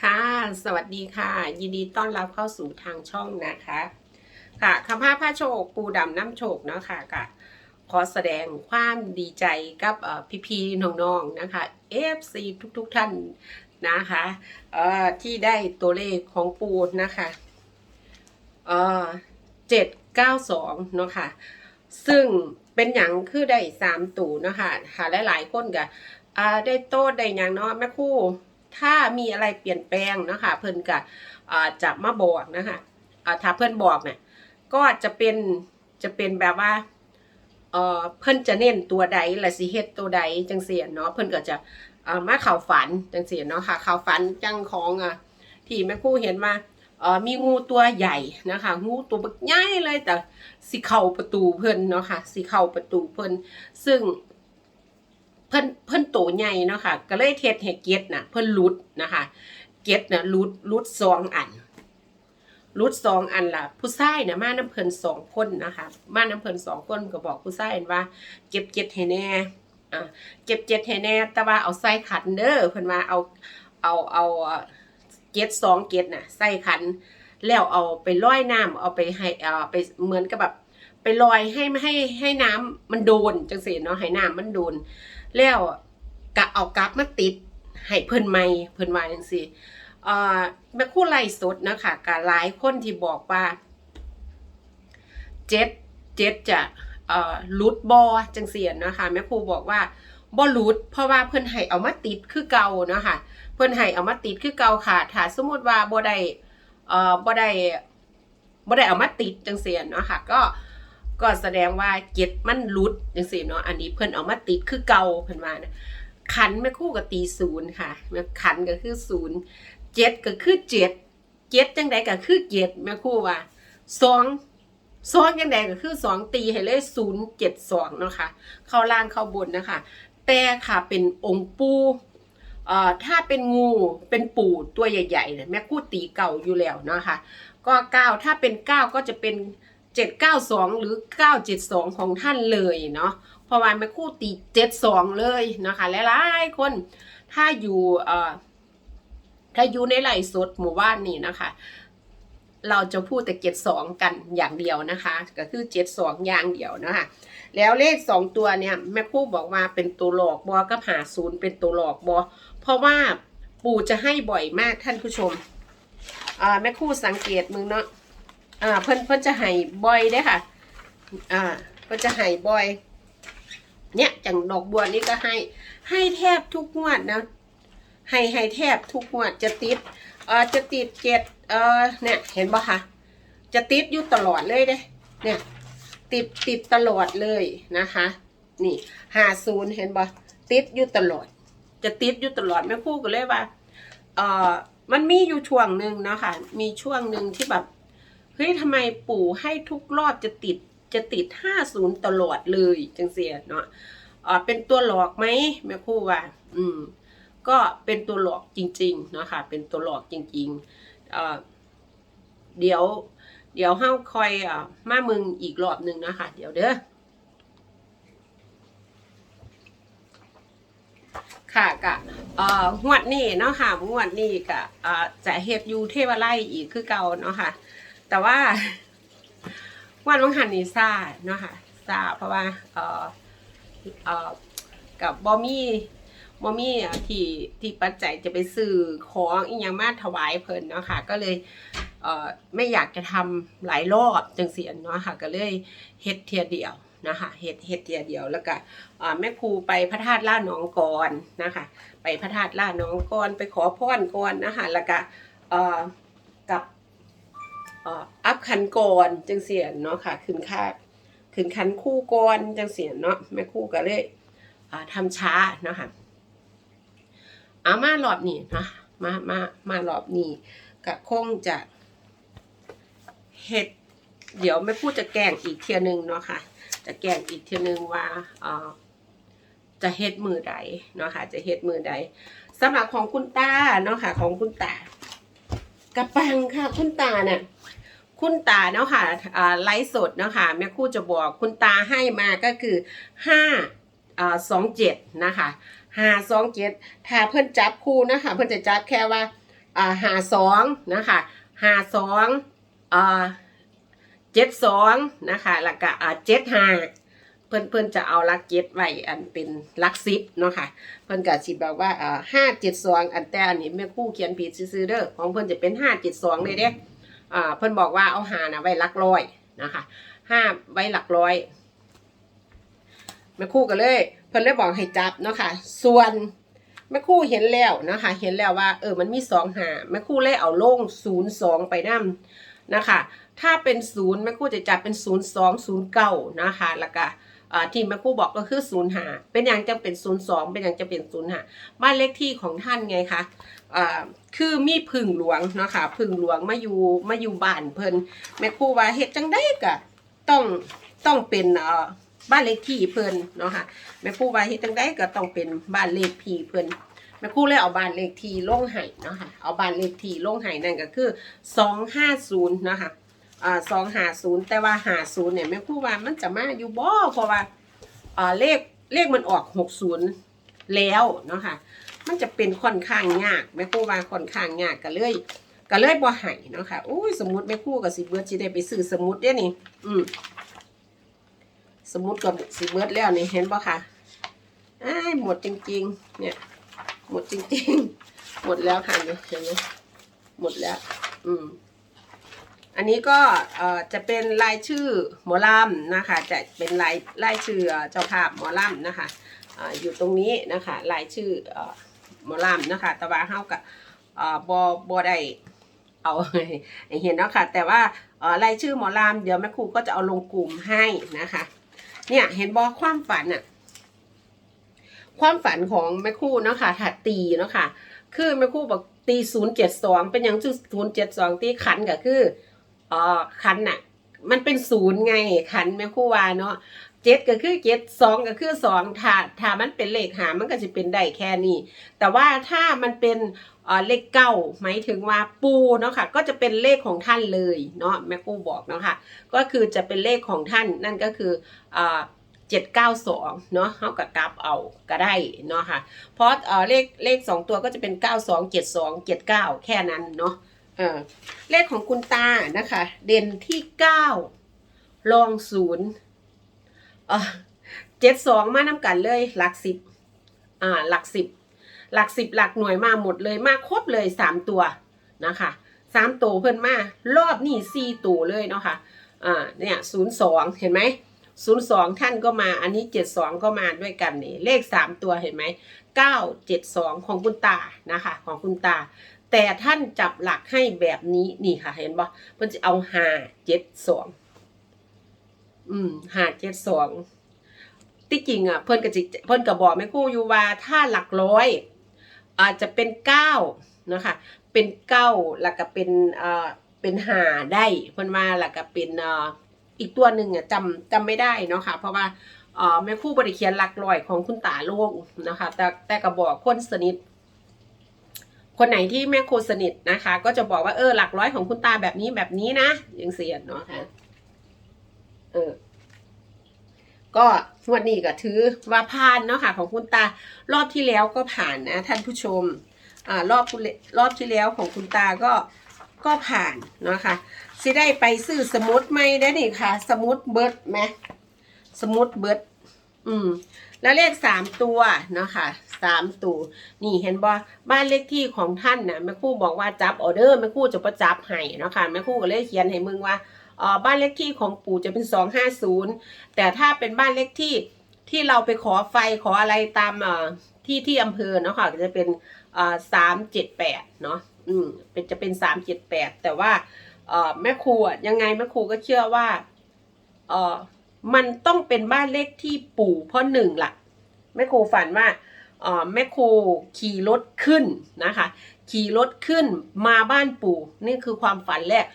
ค่ะ สวัสดีค่ะ ยินดีต้อนรับเข้าสู่ทางช่องนะคะ ค่ะคำพาพระโชค ปูดำน้ำโชคเนาะค่ะก็ขอแสดงความดีใจกับเอ่พี่ๆน้องๆนะคะ FC ทุกๆท่านนะคะเอ่อที่ได้ตัวเลขของปูนะคะเอ่อเจ็ดเก้าสองเนาะค่ะ ซึ่งเป็นอย่างคือได้สามตูเนาะค่ะค่ะหลายๆคนก็ อ่าได้โต้ได้อย่างเนาะแม่คู่ถ้ามีอะไรเปลี่ยนแปลงนะคะเพิ่นก็จะมาบอกนะคะถ้าเพิ่นบอกเนี่ยก็จะเป็นจะเป็นแบบว่าเอ่อเพิ่นจะเน้นตัวใดและสิเฮ็ดตัวใดจังเสียเนาะเพิ่นก็จะมาข้าวฝันจังเสียเนาะค่ะข้าวฝันจังของอะที่แม่ครูเห็นมาเออมีงูตัวใหญ่นะคะงูตัวบักใหญ่เลยแต่สิเข้าประตูเพิ่นเนาะค่ะสิเข้าประตูเพิ่นซึ่ง พิ่นเพิ่นโตใหญ่เนาะค่ะ ก็เลยเทศให้เก็ดน่ะเพิ่นหลุดนะคะ เก็ดน่ะหลุดหลุดสองอันหลุดสองอันล่ะผู้ชายน่ะมาน้ำเพิ่นสองคนนะคะ มาน้ำเพิ่นสองคนก็บอกผู้ชายว่า เก็บเก็ดให้แน่อ่าเก็บเก็ดให้แน่ แต่ว่าเอาใส่ขันเด้อเพิ่นว่าเอาเอาเอาเก็ดสองเก็ดน่ะใส่ขัน แล้วเอาไปลอยน้ำเอาไปให้เอาไปเหมือนกับแบบไปลอยให้ไม่ให้ให้น้ำมันโดนจังสีเนาะให้น้ำมันโดน แล้วกะเอากลับมาติดให้เพิ่นใหม่เพิ่นว่าจังซี่เอ่อแม่ครู่ไล่สดนะคะกะหลายคนที่บอกว่าเจ็ดเจ็ดจะเอ่อลุดบอจังเสียนนะคะแม่ครูบอกว่าบ่ลุดเพราะว่าเพิ่นให้เอามาติดคือเก่าเนาะค่ะเพิ่นให้เอามาติดคือเก่าค่ะถ้าสมมุติว่าบ่ได้เอ่อบ่ได้บ่ได้เอามาติดจังเสียเนาะค่ะก็ ก็แสดงว่าเจ็ดมันหลุดจังซี่เนาะอันนี้เพิ่นเอามาติดคือเก่าเพิ่นว่านะขันแม่คู่กับตีศูนย์ค่ะแม่ขันก็คือศูนย์เจ็ดก็คือเจ็ดเจ็ดจังใดก็คือเจ็ดแม่คู่ว่าสองสองจังใดก็คือสองตีให้เลยศูนย์เจ็ดสองเนาะค่ะเข้าล่างเข้าบนนะคะ แต่ค่ะเป็นองค์ปูเอ่อถ้าเป็นงูเป็นปูตัวใหญ่ๆเนี่ยแม่คู่ตีเก่าอยู่แล้วเนาะค่ะก็เก้าถ้าเป็นเก้าก็จะเป็น 792 หรือ 972 ของท่านเลยเนาะเพราะว่าแม่คู่ตี 72 เลยนะคะหลายๆคนถ้าอยู่เอ่อถ้าอยู่ในไลฟ์สดหมู่บ้านนี่นะคะ เราจะพูดแต่ 72 กันอย่างเดียวนะคะ ก็คือ 72 อย่างเดียวนะคะแล้วเลข 2 ตัวเนี่ยแม่คู่บอกว่าเป็นตัวหลอกบอกัหาศูนย์เป็นตัวหลอกบอเพราะว่าปู่จะให้บ่อยมากท่านผู้ชมอ่าแม่คู่สังเกตมึงเนาะ อ่าเพิ่นเพิ่นจะให้บ่อยเด้ค่ะ อ่าเพิ่นจะให้บ่อย เนี่ยจังดอกบัวนี่ก็ให้ ให้แทบทุกงวดนะ ให้ให้แทบทุกงวดจะติด เอ่อจะติดเจ็ดเอ่อเนี่ยเห็นปะคะจะติดอยู่ตลอดเลยเด้ เนี่ยติดติดตลอดเลยนะคะ นี่ห้าศูนย์เห็นปะติดอยู่ตลอด จะติดอยู่ตลอดแม่คู่ก็เลยว่าเอ่อมันมีอยู่ช่วงหนึ่งเนาะค่ะมีช่วงหนึ่งที่แบบ เฮ้ยทำไมปู่ให้ทุกรอบจะติดจะติดห้าศูนย์ตลอดเลยจังเสียเนาะอ่าเป็นตัวหลอกไหมแม่ครู่ว่า อืม ก็เป็นตัวหลอกจริงๆเนาะค่ะ เป็นตัวหลอกจริงๆเอ่อเดี๋ยว เดี๋ยวเฮาคอยอ่ามามึงอีกรอบหนึ่งนะคะเดี๋ยวเด้อค่ะกะเอ่องวดนี้เนาะค่ะงวดนี้กะอ่าจะเฮ็ดอยู่เทวไลอีกคือเก่าเนาะค่ะ แต่ว่าวันวังหันนี่ซาเนาะค่ะซาเพราะว่าเอ่อเอ่อกับบอมี่บอมี่ที่ที่ปัจจัยจะไปซื้อของอีกอย่างมาถวายเพิ่นเนาะค่ะ ก็เลยเอ่อไม่อยากจะทำหลายรอบจังเสียเนาะค่ะ ก็เลยเฮ็ดเทียเดียวนะคะเฮ็ดเฮ็ดเทียเดียวแล้วก็แม่ครูไปพระธาตุล่าหนองกอนนะคะ ไปพระธาตุล่าหนองกอนไปขอพรก่อนนะคะแล้วก็เอ่อกับ อ่ออัพคันก่อนจังเสียนเนาะค่ะขึ้นค่าขึ้นคันคู่ก่อนจังเสียนเนาะแม่คู่ก็เลยอ่าทำช้าเนาะค่ะเอามารอบนี้นะมามามารอบนี้ก็คงจะเฮ็ดเดี๋ยวแม่พูดจะแกงอีกเทียนึงเนาะค่ะ จะแกงอีกเทียนึงว่าจะเฮ็ดมือใดเนาะค่ะ จะเฮ็ดมือใดสำหรับของคุณตาเนาะค่ะ ของคุณตากระปังค่ะ คุณตาเนี่ย คุณตาเนาะค่ะไลฟ์สดเนาะค่ะแม่คู่จะบอกคุณตาให้มาก็คือห้าสองเจ็ดนะคะห้าสองเจ็ดถ้าเพิ่อนจับคู่นะคะเพิ่อนจะจับแค่ว่าอ่าหาสองนะคะหาสองเจ็ดสองนะคะแล้วก็เจ็ดห้าเพิ่อนเพิ่อนจะเอาลักเจ็ดไว้อันเป็นลักสิบเนาะค่ะเพิ่อนก็สิบอกว่าห้าเจ็ดสองอันแต่อันนี้แม่คู่เขียนผิดซื่อๆเด้อของเพิ่อนจะเป็นห้าเจ็ดสองเลยเด้อ่า เพิ่นบอกว่าเอาหานะไว้หลักร้อยนะคะห้าไว้หลักร้อยแม่คู่ก็เลย เพิ่นเลยบอกให้จับเนาะค่ะส่วนแม่คู่เห็นแล้วนะคะ เห็นแล้วว่า เออมันมีสองหาแม่คู่เลยเอาลงศูนย์สองไปนํนะคะ ถ้าเป็นศูนย์แม่คู่จะจับเป็นศูนย์สองศูนย์เก้านะคะแล้วก็อ่า ที่แม่ครู่บอกก็คือศูนย์หาเป็นอย่างจะเป็นศูนย์สองเป็นอย่างจะเป็นศูนย์หาบ้านเลขที่ของท่านไงคะคือมีพึ่งหลวงเนาะค่ะพึ่งหลวงมาอยู่มาอยู่บ้านเพิ่นแม่ครู่ว่าเฮ็ดจังได้ก็ต้องต้องเป็นบ้านเลขที่เพิ่นเนาะค่ะแม่ครู่ว่าเฮ็ดจังได้ก็ต้องเป็นบ้านเลขที่เพิ่นแม่ครู่เลยเอาบ้านเลขที่ลงให้เนาะค่ะเอาบ้านเลขที่ลงให้นั่นก็คือ250เนาะค่ะ อ่า250แต่ว่า50เนี่ยแม่ครู่ว่ามันจะมาอยู่บ่เพราะว่าอ่าเลขเลขมันออก60แล้วเนาะค่ะมันจะเป็นค่อนข้างยากแม่ครู่ว่าค่อนข้างยากก็เลยก็เลยบ่ให้เนาะค่ะอุ้ยสมมติแม่ครู่ก็สิเบิดสิได้ไปซื้อสมุดเด้นี่ อืมสมมุติก็สิเบิดแล้วนี่เห็นปะคะอ้ายหมดจริง ๆ เนี่ย หมดจริง ๆ หมดแล้วค่ะเนี่ยเห็นไหมหมดแล้ว อืม อันนี้ก็จะเป็นรายชื่อหมอลำนะคะ จะเป็นรายรายชื่อเจ้าภาพหมอลำนะคะออยู่ตรงนี้นะคะรายชื่ออหมอลำนะคะต่ว่าเฮากับบอบอได้เอาเห็นเนาะค่ะ แต่ว่ารายชื่อหมอลำเดี๋ยวแม่ครูก็จะเอาลงกลุ่มให้นะคะ เนี่ยเห็นบอความฝันอะความฝันของแม่ครู่เนาะค่ะถัดตีเนาะค่ะ คือแม่ครู่บอกตีศูนย์เจ็ดสองเป็นอย่างชื่อศูนย์เจ็ดสองตีขันก็คือ อ่อขันน่ะ มันเป็นศูนย์ไงขันแม่ครู่วาเนาะเจ็ดก็คือเจ็ดสองก็คือสองถ้าถ้ามันเป็นเลขหามันก็จะเป็นได้แค่นี้ แต่ว่าถ้ามันเป็นเอ่อเลขเก้าหมายถึงว่าปูเนาะค่ะ ก็จะเป็นเลขของท่านเลยเนาะแม่ครู่บอกเนาะค่ะ ก็คือจะเป็นเลขของท่านนั่นก็คืออ่าเจ็ดเก้าสองเนาะเขากับกลับเอาก็ได้เนาะค่ะ เพราะเออเลขเลขสองตัวก็จะเป็นเก้าสองเจ็ดสองเจ็ดเก้าแค่นั้นเนาะ เเลขของคุณตานะคะ เด่นที่เก้ารองศูนย์เจ็ดสองมานำกันเลย หลักสิบอ่าหลักสิบหลักสิบหลักหน่วยมาหมดเลยมาครบเลยสามตัวนะคะสามตัวเพิ่นมารอบนี่สี่ตัวเลยเนาะค่ะอ่าเนี่ยศูนย์สองเห็นไหมศูนย์สองท่านก็มา อันนี้เจ็ดสองก็มาด้วยกันนี่เลขสามตัวเห็นไหมเก้าเจ็ดสองของคุณตานะคะ ของคุณตา แต่ท่านจับหลักให้แบบนี้นี่ค่ะ เห็นบ่เพิ่นจะเอาห้าเจ็ดสองอืมห้าเจ็ดสองที่จริงอะเพิ่นก็จิเพิ่นก็บบอกแม่คู่อยู่ว่าถ้าหลักร้อย อาจจะเป็นเก้านะคะเป็นเก้าแล้วก็เป็นเอ่อเป็นหาได้เพิ่นว่าแล้วก็เป็นเอ่ออีกตัวหนึ่งอะจำจำไม่ได้เนาะค่ะเพราะว่าเอ่อแม่คู่บริเขียนหลักร้อยของคุณตาโลกนะคะ แต่แต่ก็บอกคนสนิท คนไหนที่แม่ครูสนิทนะคะ ก็จะบอกว่าเออหลักร้อยของคุณตาแบบนี้แบบนี้นะยังเสียดเนาะค่ะเออก็วันนี้ก็ถือว่าผ่านเนาะค่ะ ของคุณตารอบที่แล้วก็ผ่านนะท่านผู้ชมอ่ารอบรอบที่แล้วของคุณตาก็ก็ผ่านเนาะค่ะสิได้ไปซื้อสมุดไหมได้นี่ค่ะ สมุดเบิร์ดไหมสมุดเบิร์ด อืม แล้วเลขสามตัวเนาะค่ะสามตัว นี่เห็นบ่บ้านเลขที่ของท่านนะแม่คู่บอกว่าจับออเดอร์แม่คู่จะประจับให้เนาะค่ะแม่คู่ก็เลยเขียนให้มึงว่าอ่อบ้านเลขที่ของปู่จะเป็นสองห้าศูนย์แต่ถ้าเป็นบ้านเลขที่ที่เราไปขอไฟขออะไรตามเอ่อที่ที่อำเภอเนาะค่ะจะเป็นอ่าสามเจ็ดแปดเนาะอืมเป็นจะเป็นสามเจ็ดแปดแต่ว่าเอ่อแม่ครูอะยังไงแม่ครูก็เชื่อว่าเอ่อ มันต้องเป็นบ้านเลขที่ปู่เพราะหนึ่งล่ะแม่ครูฝันว่าแม่ครูขี่รถขึ้นนะคะ ขี่รถขึ้นมาบ้านปู่ นี่คือความฝันแรก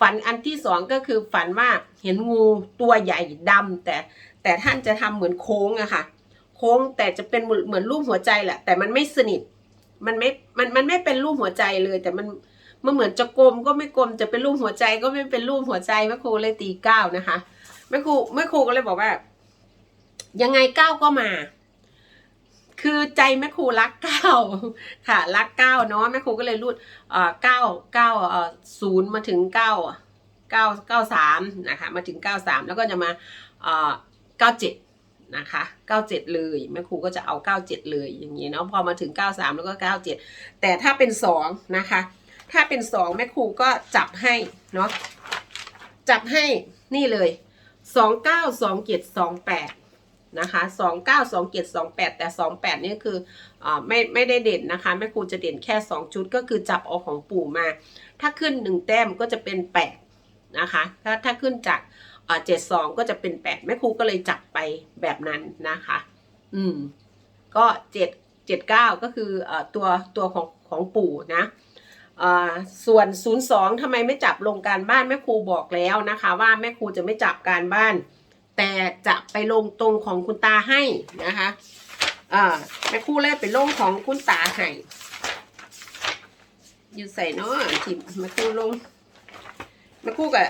ฝันอันที่สองก็คือฝันว่าเห็นงูตัวใหญ่ดำแต่แต่ท่านจะทำเหมือนโค้งอะค่ะ โค้งแต่จะเป็นเหมือนเหมือนรูปหัวใจแหละ แต่มันไม่สนิท มันไม่ มันมันไม่เป็นรูปหัวใจเลย แต่มันมันเหมือนจะกลมก็ไม่กลม จะเป็นรูปหัวใจก็ไม่เป็นรูปหัวใจแม่ครูเลยตีเก้านะคะ แม่ครูแม่ครูก็เลยบอกว่า ยังไงเก้าก็มา คือใจแม่ครูรักเก้าค่ะ รักเก้าเนาะแม่ครูก็เลยรูดเอ่อเก้าเก้าเอ่อศูนย์มาถึงเก้าเก้าเก้าสามนะคะมาถึงเก้าสามแล้วก็จะมาเอ่อเก้าเจ็ดนะคะเก้าเจ็ดเลยแม่ครูก็จะเอาเก้าเจ็ดเลยอย่างนี้เนาะพอมาถึงเก้าสามแล้วก็เก้าเจ็ดแต่ถ้าเป็นสองนะคะ ถ้าเป็นสองแม่ครูก็จับให้เนาะจับให้นี่เลย สองเก้าสองเจ็ดสองแปดนะคะสองเก้าสองเจ็ดสองแปดแต่สองแปดนี่คืออไม่ไม่ได้เด่นนะคะแม่ครูจะเด่นแค่สองชุดก็คือจับเอาของปู่มา ถ้าขึ้นหนึ่งแต้มก็จะเป็นแปดนะคะถ้าถ้าขึ้นจากเจ็ดสองก็จะเป็นแปดแม่ครูก็เลยจับไปแบบนั้นนะคะ อืมก็เจ็ดเจ็ดเก้าก็คืออตัวตัวของของปู่นะ ส่วนศูนย์ทำไมไม่จับลงการบ้านแม่ครูบอกแล้วนะคะ ว่าแม่ครูจะไม่จับการบ้าน แต่จะไปลงตรงของคุณตาให้นะคะแม่ครู่เลยไปลงของคุณตาให้อยู่ใส่เนาะที่แม่ครูลงแม่ครูกับ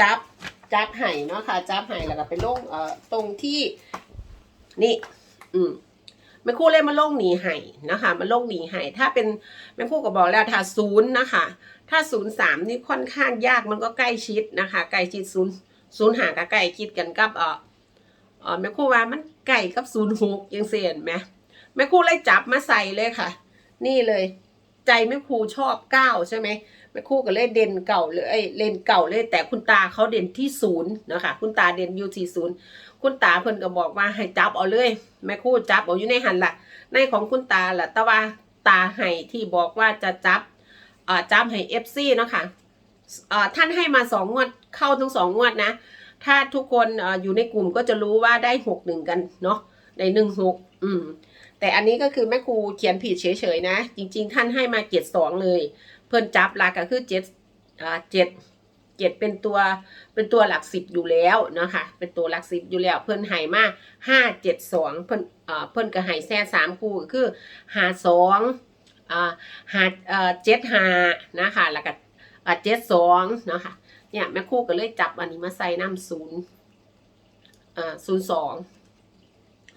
จับจับไห้เนาะค่ะจับไห้แล้วก็ไปลงตรงที่นี่ อืม แม่คู่เล่ยมาลงหนีไห้นะคะมาลงหนีไห้ถ้าเป็นแม่คู่ก็บอกแล้วถ้าศูนย์นะคะ ถ้าศูนย์สามนี่ค่อนข้างยากมันก็ใกล้ชิดนะคะใกล้ชิดศูนย์ศูนย์ห่างกับไก่คิดกันกับเออเออแม่คู่ว่ามันไก่กับศูนย์หกยังเสียนไหมแม่คู่เลยจับมาใส่เลยค่ะ นี่เลย ใจแม่ครูชอบเก้าใช่ไหมแม่ครู่ก็เลยเด่นเก่าเลยเอ้ยเล่นเก่าเลยแต่คุณตาเขาเด่นที่ศูนย์นะคะคุณตาเด่นอยู่ที่ศูนย์ คุณตาเพิ่นก็บอกว่าให้จับเอาเลย แม่ครู่จับเอาอยู่ในหันละในของคุณตาละแต่ว่าตาให้ที่บอกว่าจะจับอ่าจับให้เอฟซีเนาะค่ะเอ่อท่านให้มาสองงวดเข้าทั้งสองงวดนะ ถ้าทุกคนอออยู่ในกลุ่มก็จะรู้ว่าได้หกหนึ่งกันเนาะในหนึ่งหกอืมแต่อันนี้ก็คือแม่ครูเขียนผิดเฉยๆนะ จริง ๆ ท่านให้มาเจ็ดสองเลย เพิ่นจับหลักก็คือเจ็ดอ่าเจ็ด เจ็ดเป็นตัวเป็นตัวหลักสิบอยู่แล้วนะคะเป็นตัวหลักสิบอยู่แล้ว เพิ่นให้มาห้าเจ็ดสองเพิ่นเอ่อเพิ่นก็ให้แซ่สามคู่ก็คือห้าสองอ่าห้าเอ่อเจ็ดห้านะคะแล้วก็อ่เจ็ดสองเนาะค่ะเนี่ยแม่คู่ก็เลยจับอันนี้มาใส่น้ำศูนย์อ่าศูนย์สอง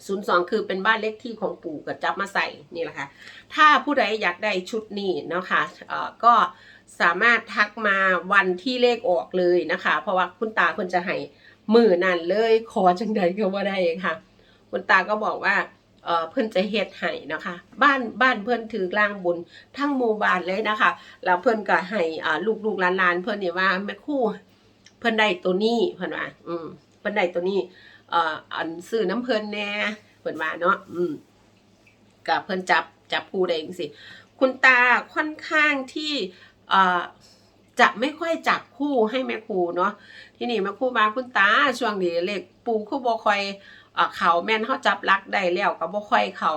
ศูนย์สองคือเป็นบ้านเลขที่ของปู่ก็จับมาใส่นี่แหละค่ะ ถ้าผู้ใดอยากได้ชุดนี้นะคะเอ่อก็ สามารถทักมาวันที่เลขออกเลยนะคะ เพราะว่าคุณตาเพิ่นจะให้มือนั่นเลยขอจังใดก็ว่าได้ค่ะ คุณตาก็บอกว่าเออเพิ่นจะเฮ็ดให้นะคะ บ้านบ้านเพิ่นถือกลางบุญทั้งหมู่บ้านเลยนะคะแล้วเพิ่นก็ให้อ่าลูกๆหลานๆเพิ่นนี่ว่าแม่คู่ เพิ่นได้ตัวนี้เพิ่นว่า อืม เพิ่นได้ตัวนี้เอ่ออันซื้อน้ำเพิ่นแน่เพิ่นว่าเนาะอืมก็เพิ่นจับจับคู่ได้จังซี่คุณตาค่อนข้างที่ จะไม่ค่อยจับคู่ให้แม่ครูเนาะที่นี่แม่ครูมาคุณตาช่วงนี้เลขปูคือบ่ค่อยเอ่อเขาแม่นเฮาจับลักได้แล้วก็บ่ค่อยเขา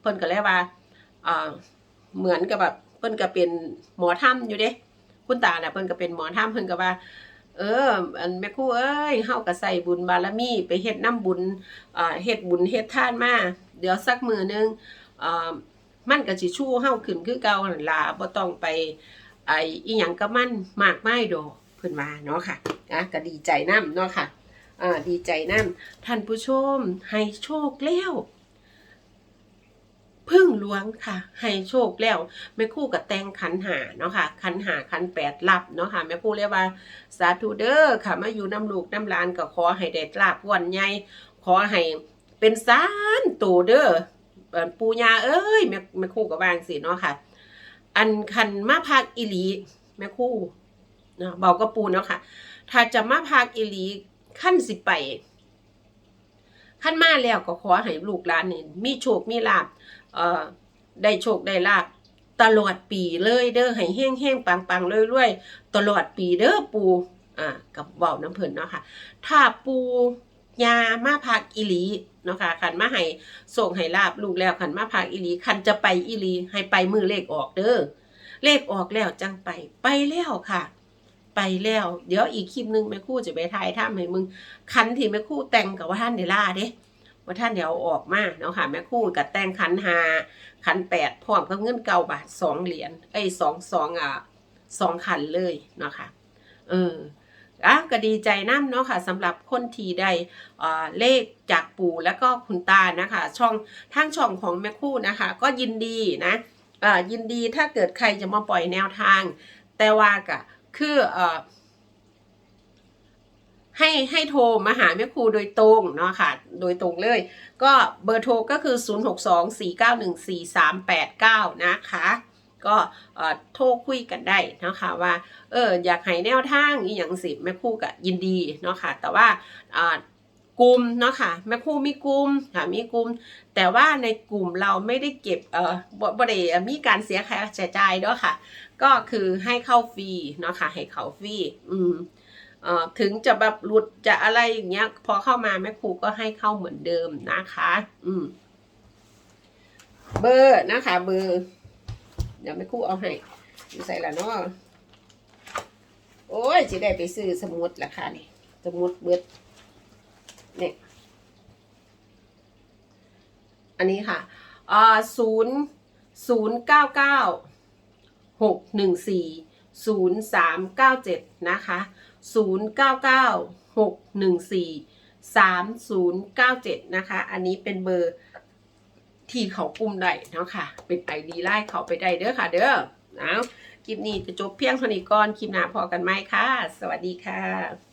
เพิ่นก็เลยว่าเหมือนกับแบบเพิ่นก็เป็นหมอถ้ำอยู่เด้คุณตาน่ะเพิ่นก็เป็นหมอถ้ำเพิ่นก็ว่า เอออันแม่ครูเอ้ยเฮาก็ใส่บุญบารมีไปเฮ็ดน้ำบุญเฮ็ดบุญเฮ็ดทานมาเดี๋ยวสักมือนึงอ่ามันก็สิชูเฮาขึ้นคือเก่านั่นล่ะบ่ต้องไป ไอ้อีหยังกับมันมากไมายดอกเพิ่นว่าเนาะค่ะนะก็ดีใจนํเนาะค่ะอ่าดีใจนํท่านผู้ชมให้โชคแล้วพึ่งหลวงค่ะ ให้โชคแล้วแม่คู่กับแตงขันหาเนาะค่ะขันหาขันแปดรับเนาะค่ะแม่คู่เรียกว่าสาธุเด้อค่ะมาอยู่น้ำลูกน้ำลานก็ขอให้ได้ลาบวันใหญ่ขอให้เป็นสารโตเด้อปูญาเอ้ยแม่แม่คู่ก็วางสิเนาะค่ะ อันคันมาพักอีหลีแม่คู่เนาะเบาก็ปูเนาะค่ะ ถ้าจะมาพักอีหลีขั้นสิไปขั้นมาแล้วก็ขอให้ลูกหลานนี่มีโชคมีลาบเอ่อได้โชคได้ลาบตลอดปีเลยเด้อให้แห้งแห้งปังปังๆเรื่อยๆตลอดปีเด้อปูอ่ากับเว้าน้ำเพิ่นเนาะค่ะ ถ้าปู ยามาพักอีลีเนาะค่ะคันมาให้ส่งให้ลาบลูกแล้วคันมาพักอีลีคันจะไปอีลีให้ไปมือเลขออกเด้อเลขออกแล้วจังไปไปแล้วค่ะ ไปแล้ว เดี๋ยวอีกคลิปหนึงแม่คู่จะไปถ่ายทำให้มึงคันที่แม่คู่แต่งกับว่าท่านเดล่าเด้ว่าท่านเดี๋ยวออกมาเนาะค่ะแม่คู่กับแต่งขันหาขันแปดพร้อมกับเงินเก่าบาทสองเหรียญไอ้สองสองอะสองขันเลยเนาะค่ะเออ ก็ดีใจน้ำเนาะค่ะสำหรับคนที่ได้เลขจากปู่แล้วก็คุณตานะคะ ช่องทางช่องของแม่คู่นะคะ ก็ยินดีนะยินดีถ้าเกิดใครจะมาปล่อยแนวทาง แต่ว่าก็คือเอ่อให้ให้โทรมาหาแม่ครูโดยตรงเนาะค่ะ โดยตรงเลย ก็เบอร์โทรก็คือ 0624914389 นะคะ ก็โทรคุยกันได้นะคะว่าเอออยากให้แนวทางอีหยังสิแม่คู่ก็ยินดีเนาะค่ะแต่ว่ากลุ่มเนาะค่ะแม่คู่มีกลุ่มค่ะมีกลุ่มแต่ว่าในกลุ่มเราไม่ได้เก็บเอ่อบ่บ่ได้มีการเสียค่าใช้จ่ายเนาะค่ะ ก็คือให้เข้าฟรีเนาะค่ะให้เขาฟรีอืมเอ่อถึงจะแบบหลุดจะอะไรอย่างเงี้ย พอเข้ามาแม่ครูก็ให้เข้าเหมือนเดิมนะคะ อืม เบอร์นะคะ เบอร์ เดี๋ยวแม่ครูเอาให้อยู่ใส่ละเนาะโอ้ยจะได้ไปซื้อสมุดละค่ะนี่สมุดเบิดเนี่ยอันนี้ค่ะอ่าศูนย์ศูนย์เก้าเก้าหกหนึ่งสี่ศูนย์สามเก้าเจ็ดนะคะศูนย์เก้าเก้าหกหนึ่งสี่สามศูนย์เก้าเจ็ดนะคะ อันนี้เป็นเบอร์ ที่เขากลุ่มได้เนาะค่ะ เป็นไอดีไล่เขาไปได้เด้อค่ะ เด้อเอาคลิปนี้จะจบเพียงเท่านี้ก่อน คลิปหน้าพอกันไหมค่ะ สวัสดีค่ะ